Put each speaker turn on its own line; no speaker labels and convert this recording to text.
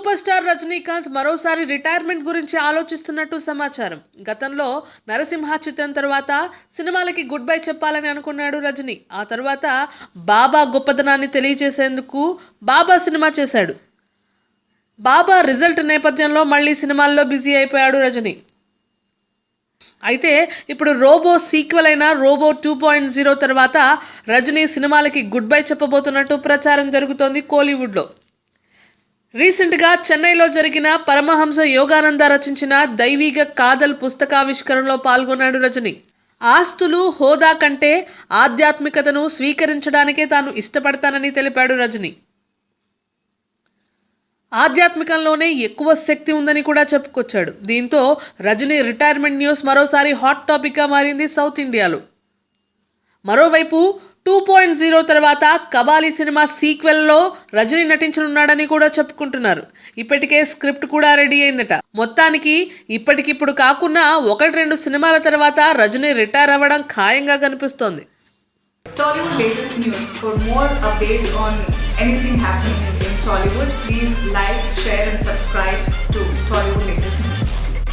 Super star Rajinikanth మరోసారి retirement గురించి ఆలోచిస్తున్నట్టు సమాచారం. గతంలో నరసింహ చిత్రం తర్వాత సినిమాలకి గుడ్ బై చెప్పాలని అనుకున్నాడు రజనీ. ఆ తర్వాత బాబా గొప్పతనాన్ని తెలియజేసేందుకు బాబా సినిమా చేశాడు. బాబా రిజల్ట్ నేపథ్యంలో మళ్ళీ సినిమాల్లో బిజీ అయిపోయాడు రజనీ. అయితే ఇప్పుడు రోబో సీక్వెల్ అయిన రోబో టూ పాయింట్ జీరో తర్వాత రజనీ సినిమాలకి గుడ్ బై చెప్పబోతున్నట్టు ప్రచారం జరుగుతోంది కోలీవుడ్లో. రీసెంట్గా చెన్నైలో జరిగిన పరమహంస యోగానంద రచించిన దైవిక కాదల్ పుస్తకావిష్కరణలో పాల్గొన్నాడు రజని. ఆస్తులు హోదా కంటే ఆధ్యాత్మికతను స్వీకరించడానికే తాను ఇష్టపడతానని తెలిపాడు రజని. ఆధ్యాత్మికంలోనే ఎక్కువ శక్తి ఉందని కూడా చెప్పుకొచ్చాడు. దీంతో రజని రిటైర్మెంట్ న్యూస్ మరోసారి హాట్ టాపిక్గా మారింది సౌత్ ఇండియాలో. మరోవైపు టూ పాయింట్ జీరో తర్వాత కబాలి సినిమా సీక్వెల్లో రజనీ నటించనున్నాడని కూడా చెప్పుకుంటున్నారు. ఇప్పటికే స్క్రిప్ట్ కూడా రెడీ అయిందట. మొత్తానికి ఇప్పటికిప్పుడు కాకుండా ఒకటి రెండు సినిమాల తర్వాత రజనీ రిటైర్ అవ్వడం ఖాయంగా కనిపిస్తోంది.
Tollywood latest news. For more updates on anything happening in Tollywood, please like, share, and subscribe.